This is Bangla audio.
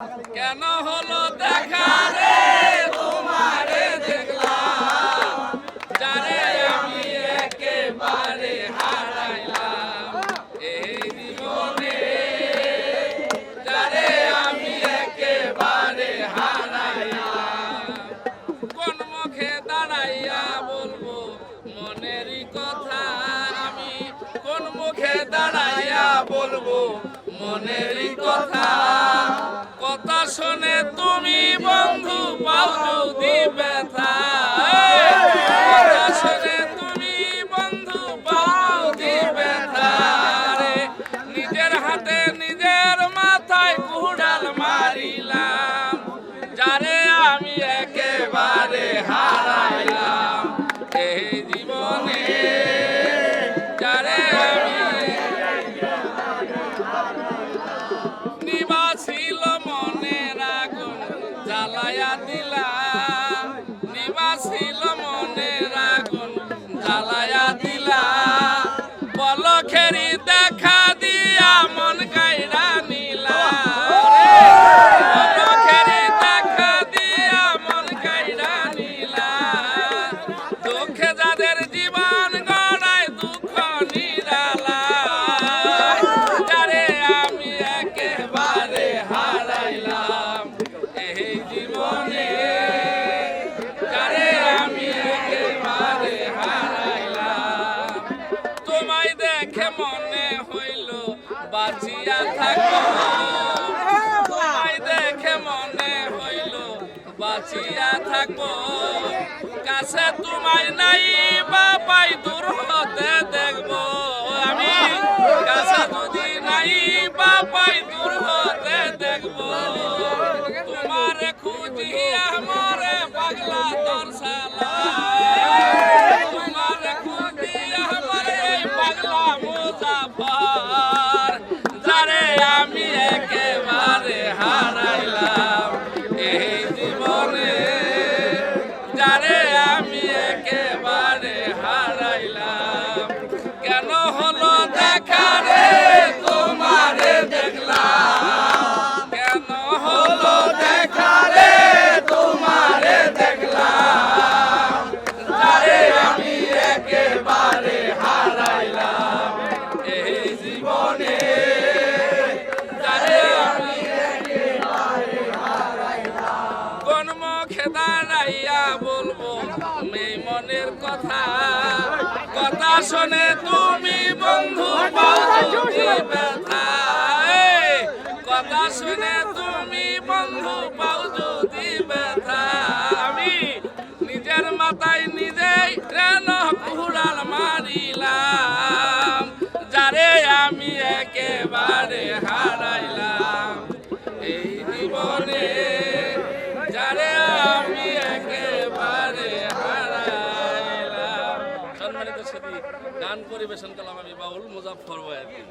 কেন হলো দেখা রে? তোমারে দেখলাম। যারে আমি একেবারে হারাইলাম। এই জীবনে আমি একেবারে হারাইলাম। কোন মুখে দাঁড়াইয়া বলব মনেরই কথা আমি? কোন মুখে দাঁড়াইয়া বলব মনেরই কথা কথা শুনে তুমি বন্ধু পাও ব্যথা কথা তুমি বন্ধু পাও যদি ব্যথা রে নিজের হাতে নিজের মাথায় কুড়াল মারিলাম, যারে আমি একেবারে হারাইলাম। এই জীবনে Brasil! বাঁচিয়া থাকো। দেখে মনে হইল, বাঁচিয়া থাকো। কাছে তোমায় নাই দূর হতে দেখব। আমি কাছে যদি নাই দূর হতে দেখব। তোমার খুঁজিয়া মরে পাগলা তোর সালা। কেন হলো দেখা রে? তোমারে দেখলাম। কেন হলো দেখা রে? তোমারে দেখলাম। যারে আমি একেবারে হারাইলাম। এই জীবনে দাঁড়াইয়া বলব মেয়ে মনের কথা কথা শুনে তুমি বন্ধু কথা শুনে তুমি সম্মানিত গান পরিবেশন করলাম আমি বাউল মুজাফর বয়াতি।